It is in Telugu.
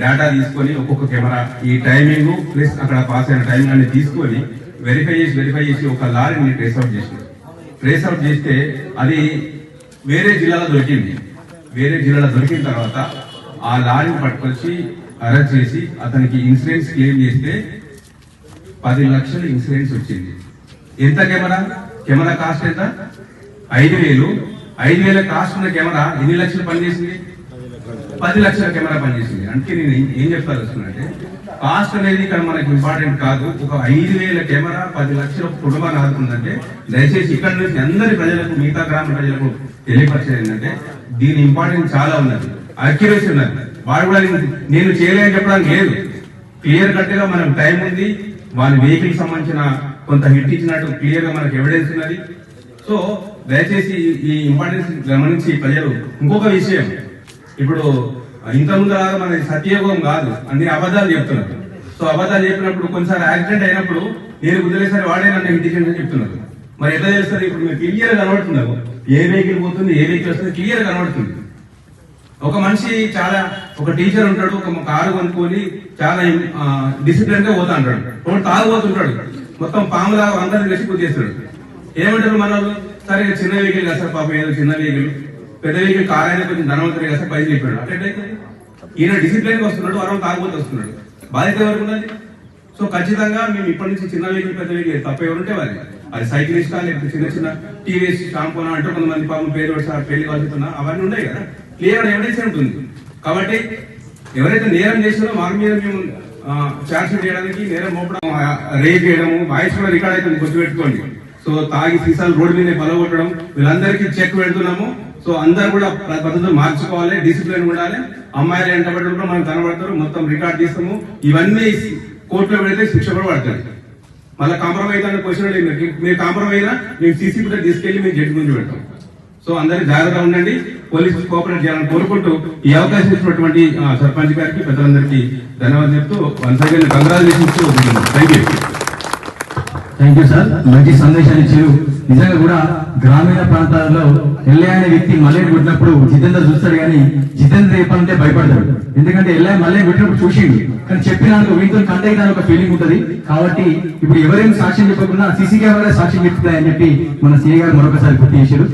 డేటా తీసుకొని ఒక్కొక్క కెమెరా ఈ టైమింగ్ ప్లస్ అక్కడ పాస్ అయిన టైమింగ్ అన్ని తీసుకొని వెరిఫై చేసి వెరిఫై చేసి ఒక లారీని ట్రేస్ అవుట్ చేసి ట్రేస్ అవుట్ చేస్తే అది వేరే జిల్లాలో దొరికింది. వేరే జిల్లాలో దొరికిన తర్వాత ఆ లారీని పట్టుకొచ్చి అరెస్ట్ చేసి అతనికి ఇన్సూరెన్స్ క్లెయిమ్ చేస్తే పది లక్షలు ఇన్సూరెన్స్ వచ్చింది. ఎంత కెమెరా కెమెరా కాస్ట్ ఎంత? ఐదు వేలు. ఐదు వేల కాస్ట్ ఉన్న కెమెరా ఎన్ని లక్షలు పనిచేసింది? పది లక్షల కెమెరా పనిచేసింది. అంటే నేను ఏం- ఏం చెప్పాల్సిందంటే కాస్ట్ అనేది ఇక్కడ మనకి ఇంపార్టెంట్ కాదు. ఒక ఐదు వేల కెమెరా పది లక్షల కుటుంబాన్ని ఆదుకుందంటే దయచేసి ఇక్కడ నుంచి అందరి ప్రజలకు మిగతా గ్రామ ప్రజలకు తెలియపరిచేది ఏంటంటే దీని ఇంపార్టెన్స్ చాలా ఉన్నది. అక్యురసీ ఉన్నది. వాడు కూడా నేను- నేను చేయలేని చెప్పడానికి లేదు. క్లియర్ కట్గా మనం మనకు టైం ఉంది. వాళ్ళ వెహికల్ సంబంధించిన కొంత హిట్ ఇచ్చినట్టు క్లియర్గా మనకు ఎవిడెన్స్ ఉన్నది. సో దయచేసి ఈ- ఈ ఇంపార్టెన్స్ గమనించి ప్రజలు ఇంకొక విషయం. ఇప్పుడు ఇంతకు ముందు మన సత్యయోగం కాదు. అన్ని అబద్ధాలు చెప్తున్నారు. సో అబద్ధాలు చెప్పినప్పుడు కొంచెం యాక్సిడెంట్ అయినప్పుడు నేను కుదిరేసరి వాడే నన్ను ఇంటికి చెప్తున్నారు. మరి ఎట్లా చేస్తారు ఇప్పుడు మీరు క్లియర్ కనబడుతున్నారు. ఏ వెహికల్ పోతుంది ఏ వెహికల్ వస్తుంది క్లియర్ కనబడుతుంది. ఒక మనిషి చాలా ఒక టీచర్ ఉంటాడు ఒక కారు కొనుక్కొని చాలా డిసిప్లిన్గా పోతా అంటాడు. ఒకటి తాగుపోతుంటాడు మొత్తం పాములాగా అందరిని కలిసి పూజ చేస్తాడు. ఏమంటారు మన సరే చిన్న వెహికల్ కదా సార్ పాపం ఏదో చిన్న వెహికల్. పెద్ద వెహికల్ కార్ అయినా కొంచెం ధనవంతుడు కాస్త పైసలు చెప్పాడు అట్లయితే ఈయన డిసిప్లిన్ వస్తున్నాడు వరం తాగుబోతు వస్తున్నాడు. బాధ్యత ఎవరికి ఉన్నది సో ఖచ్చితంగా మేము ఇప్పటి నుంచి చిన్న వెహికల్ పెద్ద వెహికల్ తప్ప ఎవరుంటే వారి అది సైకిలిస్టా లేకపోతే చిన్న చిన్న టీవీఎస్ షాంపూనా అంటే కొంతమంది పాపం పేరు వచ్చి పెళ్ళి కాల్చుతున్నా అవన్నీ ఉన్నాయి కదా. క్లియర్ ఎవిడెన్స్ ఉంటుంది? కాబట్టి ఎవరైతే నేరం చేసినారో వారి మీద మేము చార్జ్షీట్ చేయడానికి నేరం మోపడం రేప్ చేయడము వాయిస్ కూడా రికార్డ్ అయితే గుర్తుపెట్టుకోండి. సో తాగి సీసాలు రోడ్డు మీద పలగొట్టడం వీళ్ళందరికీ చెక్ పెడుతున్నాము. సో అందరు కూడా పద్ధతులు మార్చుకోవాలి డిసిప్లిన్ ఉండాలి. అమ్మాయిలు ఎంత పడ్డప్పుడు మనం కనబడతారు మొత్తం రికార్డ్ చేస్తాము. ఇవన్నీ కోర్టులో పెడితే శిక్ష కూడా పడతాడు మళ్ళీ కాంప్రమైజ్ అనే క్వశ్చన్ మీరు కాంప్రమైజ్ అయినా మేము సీసీ కూడా తీసుకెళ్ళి మేము జడ్జి ముందు పెడతాం. సో అందరూ జాగ్రత్తగా ఉండండి. పోలీసులు కోఆపరేట్ చేయాలని కోరుకుంటూ ఈ అవకాశం ఇచ్చినటువంటి సర్పంచ్ గారికి పెద్దలందరికీ ధన్యవాదాలు చెప్తూ once again congratulations thank you thank you sir మంచి సందేశాన్ని ఇచ్చారు. నిజంగా కూడా గ్రామీణ ప్రాంతాలలో ఎల్లయ్య అనే వ్యక్తి మల్లెని కొట్టినప్పుడు జితేంద్ర చూస్తాడు కానీ జితేంద్ర చెప్పాలంటే భయపడతాడు. ఎందుకంటే ఎల్లయ్య మల్లె కొట్టినప్పుడు చూసిండు. కానీ చెప్పిన వీటితో కంటే ఒక ఫీలింగ్ ఉంటది. కాబట్టి ఇప్పుడు ఎవరేం సాక్ష్యం చెప్పకుండా సీసీ కెమెరా సాక్ష్యం చెప్తాయని చెప్పి మన సీఏ గారు మరొకసారి గుర్తు చేశారు.